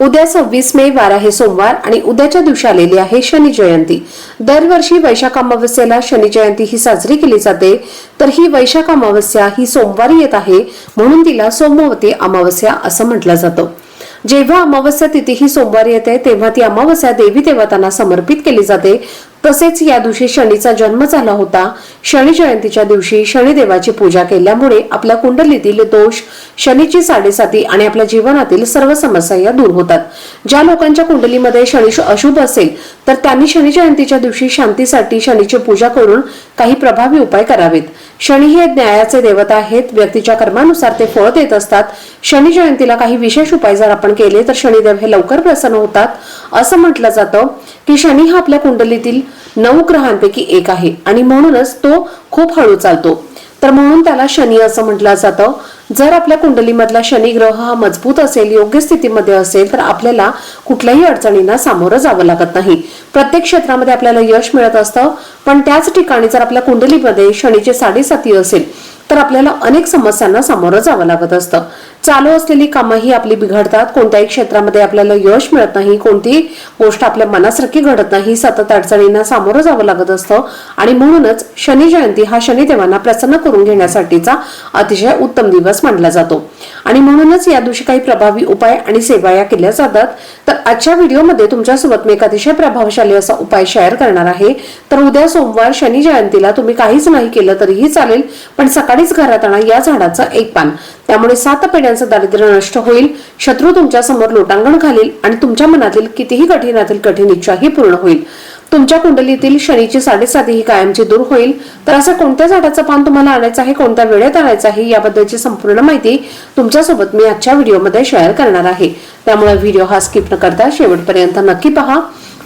उद्या सव्वीस मे वार आहे सोमवार आणि उद्याच्या दिवशी आलेली आहे शनी जयंती. दरवर्षी वैशाख अमावस्येला शनी जयंती ही साजरी केली जाते. तर ही वैशाख अमावस्या ही सोमवारी येत आहे म्हणून तिला सोमवती अमावस्या असं म्हटलं जातं. जेव्हा अमावस्या तिथी ही सोमवारी येते तेव्हा ती अमावस्या देवी देवतांना समर्पित केली जाते. तसेच या दिवशी शनीचा जन्म झाला होता. शनी जयंतीच्या दिवशी शनिदेवाची पूजा केल्यामुळे आपल्या कुंडलीतील दोष शनीची साडेसाती आणि आपल्या जीवनातील सर्व समस्या या दूर होतात. ज्या लोकांच्या कुंडलीमध्ये शनी अशुभ असेल तर त्यांनी शनी जयंतीच्या दिवशी शांतीसाठी शनीची पूजा करून काही प्रभावी उपाय करावेत. शनी हे न्यायाचे देवता आहेत व्यक्तीच्या कर्मानुसार ते फळ देत असतात. शनी जयंतीला काही विशेष उपाय जर आपण केले तर शनिदेव हे लवकर प्रसन्न होतात. असं म्हटलं जातं की शनी हा आपल्या कुंडलीतील नऊ ग्रहांपैकी एक आहे आणि म्हणूनच तो खूप हळू चालतो. तर म्हणून त्याला शनी असं म्हटलं जातं. जर आपल्या कुंडलीमधला शनी ग्रह हा मजबूत असेल योग्य स्थितीमध्ये असेल तर आपल्याला कुठल्याही अडचणींना सामोरं जावं लागत नाही. प्रत्येक क्षेत्रामध्ये आपल्याला यश मिळत असतं पण त्याच ठिकाणी जर आपल्या कुंडलीमध्ये शनीचे साडेसाती असेल तर आपल्याला अनेक समस्यांना सामोरं जावं लागत असतं. चालू असलेली कामंही आपली बिघडतात. कोणत्याही क्षेत्रामध्ये आपल्याला यश मिळत नाही. कोणतीही गोष्ट आपल्या मनासारखी घडत नाही. सतत अडचणींना सामोरं जावं लागत असतं. आणि म्हणूनच शनी जयंती हा शनिदेवांना प्रसन्न करून घेण्यासाठीचा अतिशय उत्तम दिवस मानला जातो. आणि म्हणूनच या दिवशी काही प्रभावी उपाय आणि सेवा या केल्या जातात. तर आजच्या व्हिडिओमध्ये तुमच्यासोबत मी एक अतिशय प्रभावशाली असा उपाय शेअर करणार आहे. तर उद्या सोमवार शनी जयंतीला तुम्ही काहीच नाही केलं तरीही चालेल. पण सकाळीच घरात आणा या झाडाचं एक पान. त्यामुळे सात पिढ्यांचं दारिद्र्य नष्ट होईल. शत्रू तुमच्यासमोर लोटांगण घालील आणि तुमच्या मनातील कितीही कठीणातील कठीण इच्छाही पूर्ण होईल. तुमच्या कुंडलीतील शनीची साडेसाती ही कायमची दूर होईल. तर असं कोणत्या झाडाचं पान तुम्हाला आणायचं आहे कोणत्या वेळेत आणायचं आहे याबद्दलची संपूर्ण माहिती तुमच्यासोबत मी आजच्या व्हिडिओमध्ये शेअर करणार आहे. त्यामुळे व्हिडिओ हा स्किप न करता शेवटपर्यंत नक्की पहा.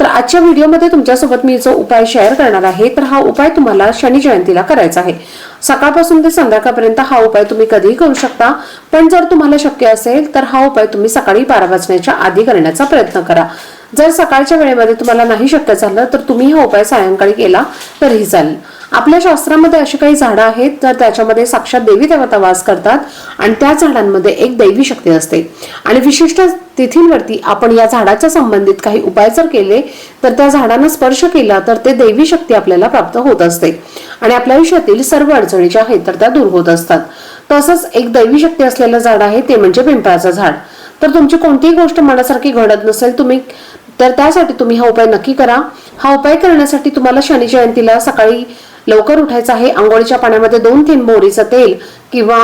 तर आजच्या व्हिडिओमध्ये तुमच्यासोबत मी जो उपाय शेअर करणार आहे तर हा उपाय तुम्हाला शनी जयंतीला करायचा आहे. सकाळपासून ते संध्याकाळपर्यंत हा उपाय तुम्ही कधीही करू शकता पण जर तुम्हाला शक्य असेल तर हा उपाय तुम्ही सकाळी बारा वाजण्याच्या आधी करण्याचा प्रयत्न करा. जर सकाळच्या वेळेमध्ये तुम्हाला नाही शक्य झालं तर तुम्ही हा उपाय सायंकाळी केला तरीही चालेल. आपल्या शास्त्रामध्ये अशी काही झाडं आहेत तर त्याच्यामध्ये साक्षात देवी देवता वास करतात आणि त्या झाडांमध्ये एक दैवी शक्ती असते. आणि विशिष्ट तिथींवरती आपण या झाडाच्या संबंधित काही उपाय जर केले तर त्या झाडांना स्पर्श केला तर ते दैवी शक्ती आपल्याला प्राप्त होत असते. आणि आपल्या आयुष्यातील सर्व अडचणी ज्या आहेत तर त्या दूर होत असतात. तसंच एक दैवी शक्ती असलेलं झाड आहे ते म्हणजे पिंपळाचं झाड. तर तुमची कोणतीही गोष्ट मनासारखी घडत नसेल तुम्ही तर त्यासाठी तुम्ही हा उपाय नक्की करा. हा उपाय करण्यासाठी तुम्हाला शनी जयंतीला सकाळी लवकर उठायचं आहे. आंघोळीच्या पाण्यामध्ये दोन तीन मोहरीचं तेल किंवा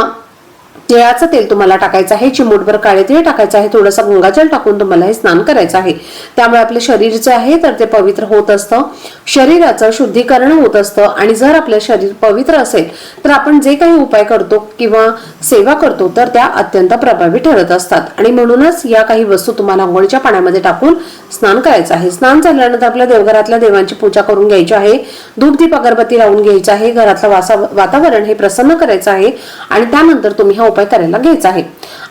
तिळाचं तेल तुम्हाला टाकायचं आहे चिमूटभर काळे तिळ टाकायचं आहे थोडंसं गंगाजल टाकून तुम्हाला हे स्नान करायचं आहे. त्यामुळे आपलं शरीर जे आहे तर ते पवित्र होत असतं. शरीराचं शुद्धीकरण होत असतं आणि जर आपलं शरीर पवित्र असेल तर आपण जे काही उपाय करतो किंवा सेवा करतो तर त्या अत्यंत प्रभावी ठरत असतात. आणि म्हणूनच या काही वस्तू तुम्हाला आंघोळीच्या पाण्यामध्ये टाकून स्नान करायचं आहे. स्नान झाल्यानंतर आपल्या देवघरातल्या देवांची पूजा करून घ्यायची आहे. धूप दीप अगरबत्ती लावून घ्यायचं आहे. घरातलं वासा वातावरण हे प्रसन्न करायचं आहे. आणि त्यानंतर तुम्ही हा उपाय करायला घ्यायचा आहे.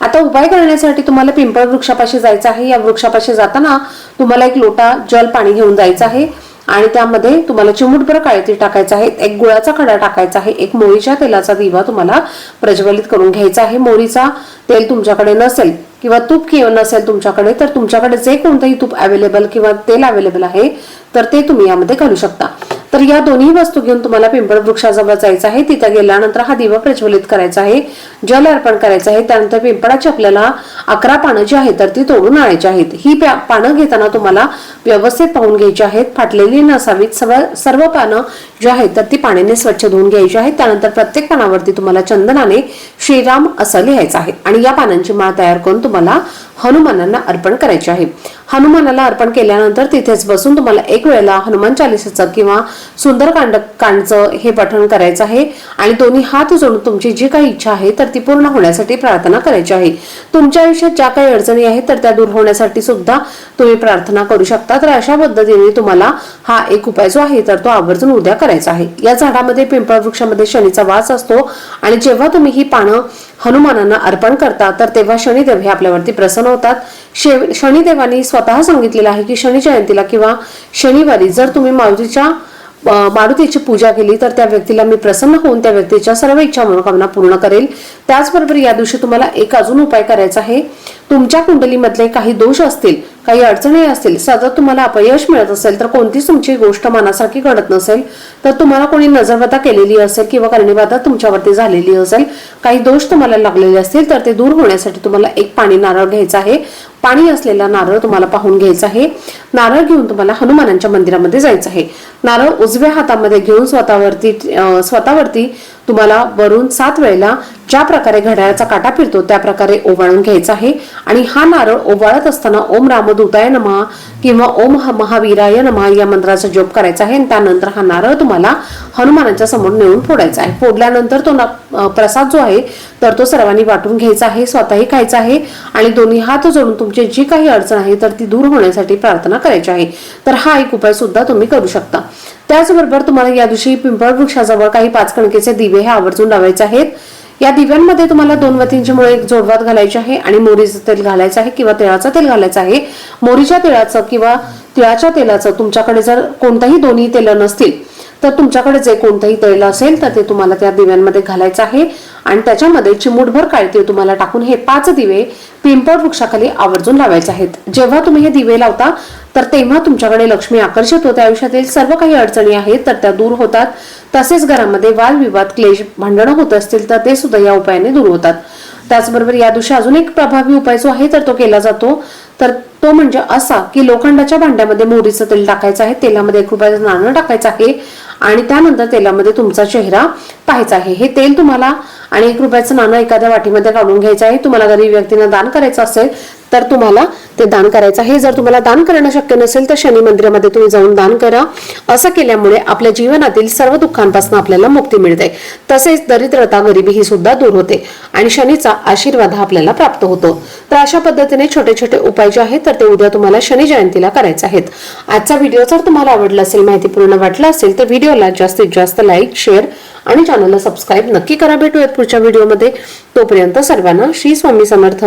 आता उपाय करण्यासाठी तुम्हाला पिंपळ वृक्षापाशी जायचं आहे. या वृक्षापाशी जाताना तुम्हाला एक लोटा जल पाणी घेऊन जायचं आहे. आणि त्यामध्ये तुम्हाला चिमूटभर काळेतीळ टाकायचं आहे. एक गुळाचा खडा टाकायचा आहे. एक मोहरीच्या तेलाचा दिवा तुम्हाला प्रज्वलित करून घ्यायचा आहे. मोहरीचा तेल तुमच्याकडे नसेल किंवा तूप किंवा नसेल तुमच्याकडे तर तुमच्याकडे जे कोणतंही तूप अवेलेबल किंवा तेल अवेलेबल आहे तर ते तुम्ही यामध्ये घालू शकता. तर या दोन्ही वस्तू घेऊन तुम्हाला पिंपळ वृक्षाजवळ जायचं आहे. तिथे गेल्यानंतर हा दिवा प्रज्वलित करायचा आहे. जल अर्पण करायचं आहे. त्यानंतर पिंपळाची आपल्याला अकरा पानं जी आहेत तर ती तोडून आणायची आहेत. ही पानं घेताना तुम्हाला व्यवस्थित पाहून घ्यायची आहेत. फाटलेली नसावीत सर्व सर्व पानं जी आहेत तर ती पाण्याने स्वच्छ धुवून घ्यायची आहेत. त्यानंतर प्रत्येक पानावरती तुम्हाला चंदनाने श्रीराम असं लिहायचं आहे. आणि या पानांची माळ तयार करून तुम्हाला हनुमानांना अर्पण करायचे आहे. हनुमानाला अर्पण केल्यानंतर तिथेच बसून तुम्हाला एक वेळेला हनुमान चालिसाचं किंवा सुंदरकांड कांडचं हे पठण करायचं आहे. आणि दोन्ही हात जोडून तुमची जी काही इच्छा आहे तर ती पूर्ण होण्यासाठी प्रार्थना करायची आहे. तुमच्या आयुष्यात ज्या काही अडचणी आहेत तर त्या दूर होण्यासाठी सुद्धा तुम्ही प्रार्थना करू शकता तर अशा पद्धतीने तुम्हाला हा एक उपाय जो आहे तर तो आवर्जून उद्या करायचा आहे. या झाडामध्ये पिंपळ वृक्षामध्ये शनीचा वास असतो. आणि जेव्हा तुम्ही ही पानं हनुमानांना अर्पण करता तर तेव्हा शनिदेव हे आपल्यावरती प्रसन्न होतात. शे- शनिदेवानी स्वतः सांगितलेलं आहे की शनी जयंतीला किंवा शनिवारी जर तुम्ही मारुतीच्या मारुतीची पूजा केली तर त्या व्यक्तीला मी प्रसन्न होऊन त्या व्यक्तीच्या सर्व इच्छा मनोकामना पूर्ण करेल. त्याचबरोबर या दिवशी तुम्हाला एक अजून उपाय करायचा आहे. तुमच्या कुंडलीमधले काही दोष असतील काही अडचणी असतील सतत तुम्हाला अपयश मिळत असेल तर कोणतीच तुमची गोष्ट मनासारखी घडत नसेल तर तुम्हाला कोणी नजरबदा केलेली असेल किंवा करणीबाधा तुमच्यावरती झालेली असेल काही दोष तुम्हाला लागलेले असतील तर ते दूर होण्यासाठी तुम्हाला एक पाणी नारळ घ्यायचा आहे. पाणी असलेला नारळ तुम्हाला पाहून घ्यायचा आहे. नारळ घेऊन तुम्हाला हनुमानांच्या मंदिरामध्ये जायचं आहे. नारळ उजव्या हातामध्ये घेऊन स्वतःवरती स्वतःवरती तुम्हाला वरून सात वेळेला ज्या प्रकारे घड्याळाचा काटा फिरतो त्या प्रकारे ओवाळून घ्यायचा आहे. आणि हा नारळ ओवाळत असताना ओम रामदूताय नमा किंवा ओम महावीराय नमः या मंत्राचा जप करायचा आहे. आणि त्यानंतर हा नारळ तुम्हाला हनुमानाच्या समोर नेऊन फोडायचा आहे. फोडल्यानंतर तो प्रसाद जो आहे तर तो सर्वांनी वाटून घ्यायचा आहे स्वतःही खायचा आहे आणि दोन्ही हात जोडून तुमची जी काही अडचण आहे तर ती दूर होण्यासाठी प्रार्थना करायची आहे. तर हा एक उपाय सुद्धा तुम्ही करू शकता. त्याचबरोबर तुम्हाला या दिवशी पिंपळ वृक्षाजवळ काही पाच कणकेचे दिवे हे आवर्जून लावायचे आहेत. या दिव्यांमध्ये तुम्हाला दोन वतींची मुळे एक जोडवात घालायची आहे आणि मोरीचं तेल घालायचं आहे किंवा तिळाचं तेल घालायचं आहे. मोरीच्या तिळाचं किंवा तिळाच्या तेलाचं तुमच्याकडे जर कोणताही दोन्ही तेल नसतील तर तुमच्याकडे जे कोणतंही तेल असेल तर ते तुम्हाला त्या दिव्यांमध्ये घालायचं आहे. आणि त्याच्यामध्ये चिमूटभर काळतीळ तुम्हाला टाकून हे पाच दिवे पिंपळ वृक्षाखाली आवर्जून लावायचे आहेत. जेव्हा तुम्ही हे दिवे लावता तर तेव्हा तुमच्याकडे लक्ष्मी आकर्षित होते. आयुष्यातील सर्व काही अडचणी आहेत तर त्या दूर होतात. तसेच घरामध्ये वादविवाद क्लेश भांडणं होत असतील तर ते सुद्धा या उपायाने दूर होतात. त्याचबरोबर या दिवशी अजून एक प्रभावी उपाय जो आहे तर तो केला जातो. तर तो म्हणजे असा की लोखंडाच्या भांड्यामध्ये मोहरीचं तेल टाकायचं आहे. तेलामध्ये एक रुपयाचं नाणं टाकायचं आहे. आणि त्यानंतर तेलामध्ये तुमचा चेहरा पाहायचा आहे. हे तेल तुम्हाला आणि एक रुपयाचं नाणं एखाद्या वाटीमध्ये काढून घ्यायचं आहे. तुम्हाला गरीब व्यक्तींना दान करायचं असेल तर तुम्हाला ते दान करायचं आहे. जर तुम्हाला दान करणं शक्य नसेल तर शनी मंदिरामध्ये तुम्ही जाऊन दान करा. असं केल्यामुळे आपल्या जीवनातील सर्व दुःखांपासून आपल्याला मुक्ती मिळते. तसेच दरिद्रता गरिबी ही सुद्धा दूर होते आणि शनीचा आशीर्वाद हा आपल्याला प्राप्त होतो. तर अशा पद्धतीने छोटे छोटे उपाय जे आहेत तर ते उद्या तुम्हाला शनी जयंतीला करायचे आहेत. आजचा व्हिडिओ जर तुम्हाला आवडला असेल माहितीपूर्ण वाटला असेल तर व्हिडिओला जास्तीत जास्त लाईक शेअर आणि चॅनलला सबस्क्राईब नक्की करा. भेटूयात पुढच्या व्हिडिओमध्ये. तोपर्यंत सर्वांना श्री स्वामी समर्थ.